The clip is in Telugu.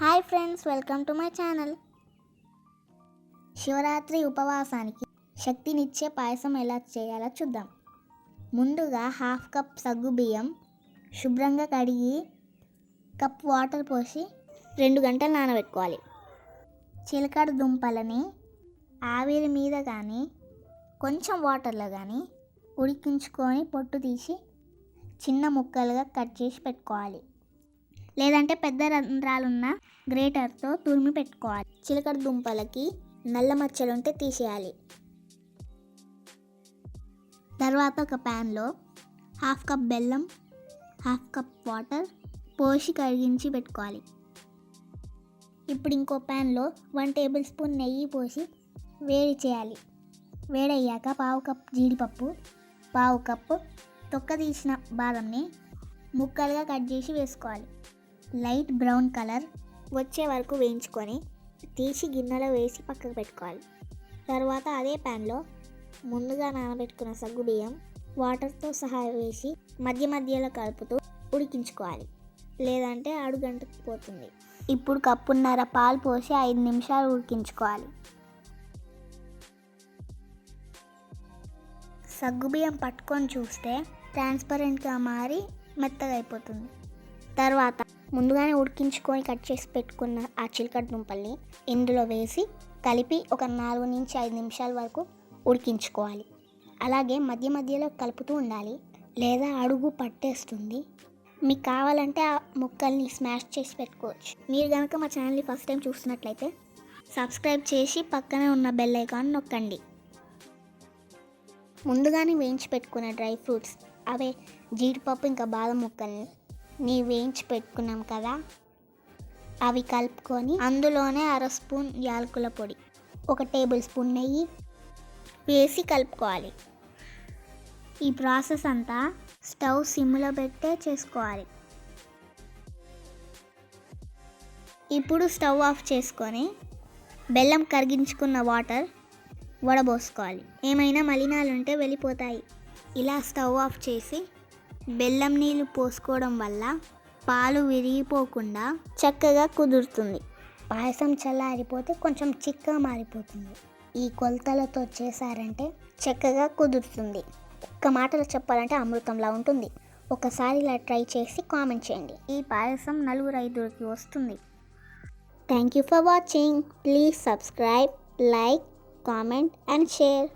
Hi friends welcome to my channel. Shivaratri ఉపవాసానికి శక్తినిచ్చే పాయసం ఎలా చేయాలో చూద్దాం. ముందుగా హాఫ్ కప్ సగ్గు బియ్యం శుభ్రంగా కడిగి కప్ వాటర్ పోసి రెండు గంటలు నానబెట్టుకోవాలి. చిలకడ దుంపలని ఆవిరి మీద కానీ కొంచెం వాటర్లో కానీ ఉడికించుకొని పొట్టు తీసి చిన్న ముక్కలుగా కట్ చేసి పెట్టుకోవాలి. లేదంటే పెద్ద రంధ్రాలున్న గ్రేటర్తో తురిమి పెట్టుకోవాలి. చిలకడ దుంపలకి నల్ల మచ్చలు ఉంటే తీసేయాలి. తర్వాత ఒక ప్యాన్లో హాఫ్ కప్ బెల్లం హాఫ్ కప్ వాటర్ పోసి కరిగించి పెట్టుకోవాలి. ఇప్పుడు ఇంకో ప్యాన్లో వన్ టేబుల్ స్పూన్ నెయ్యి పోసి వేడి చేయాలి. వేడయ్యాక పావు కప్ జీడిపప్పు పావు కప్పు తొక్క తీసిన బాదంని ముక్కలుగా కట్ చేసి వేసుకోవాలి. లైట్ బ్రౌన్ కలర్ వచ్చే వరకు వేయించుకొని తీసి గిన్నెలో వేసి పక్కకు పెట్టుకోవాలి. తర్వాత అదే ప్యాన్లో ముందుగా నానబెట్టుకున్న సగ్గు బియ్యం వాటర్తో సహా వేసి మధ్య మధ్యలో కలుపుతూ ఉడికించుకోవాలి. లేదంటే అడుగంటుకు పోతుంది ఇప్పుడు కప్పున్నర పాలు పోసి ఐదు నిమిషాలు ఉడికించుకోవాలి. సగ్గుబియ్యం పట్టుకొని చూస్తే ట్రాన్స్పరెంట్గా మారి మెత్తగా అయిపోతుంది తర్వాత ముందుగానే ఉడికించుకొని కట్ చేసి పెట్టుకున్న ఆ చిలకడ దుంపల్ని ఇందులో వేసి కలిపి ఒక నాలుగు నుంచి ఐదు నిమిషాల వరకు ఉడికించుకోవాలి. అలాగే మధ్య మధ్యలో కలుపుతూ ఉండాలి. లేదా అడుగు పట్టేస్తుంది. మీకు కావాలంటే ఆ ముక్కల్ని స్మాష్ చేసి పెట్టుకోవచ్చు. మీరు కనుక మా ఛానల్ని ఫస్ట్ టైం చూస్తున్నట్లయితే సబ్స్క్రైబ్ చేసి పక్కనే ఉన్న బెల్ ఐకాన్ నొక్కండి. ముందుగానే వేయించి పెట్టుకున్న డ్రై ఫ్రూట్స్ అవే జీడిపప్పు ఇంకా బాదం ముక్కల్ని నీ వేయించి పెట్టుకున్నాం కదా? అవి కలుపుకొని అందులోనే అర స్పూన్ యాలకుల పొడి ఒక టేబుల్ స్పూన్ నెయ్యి వేసి కలుపుకోవాలి. ఈ ప్రాసెస్ అంతా స్టవ్ సిమ్లో పెట్టే చేసుకోవాలి. ఇప్పుడు స్టవ్ ఆఫ్ చేసుకొని బెల్లం కరిగించుకున్న వాటర్ వడబోసుకోవాలి. ఏమైనా మలినాలు ఉంటే వెళ్ళిపోతాయి. ఇలా స్టవ్ ఆఫ్ చేసి బెల్లం నీళ్ళు పోసుకోవడం వల్ల పాలు విరిగిపోకుండా చక్కగా కుదురుతుంది. పాయసం చల్లారిపోతే కొంచెం చిక్కగా మారిపోతుంది. ఈ కొలతలతో చేశారంటే చక్కగా కుదురుతుంది. ఒక్క మాటలో చెప్పాలంటే అమృతంలా ఉంటుంది. ఒకసారి ఇలా ట్రై చేసి కామెంట్ చేయండి. ఈ పాయసం నలుగురు ఐదుగురికి వస్తుంది. Thank you for watching. Please subscribe like comment and share.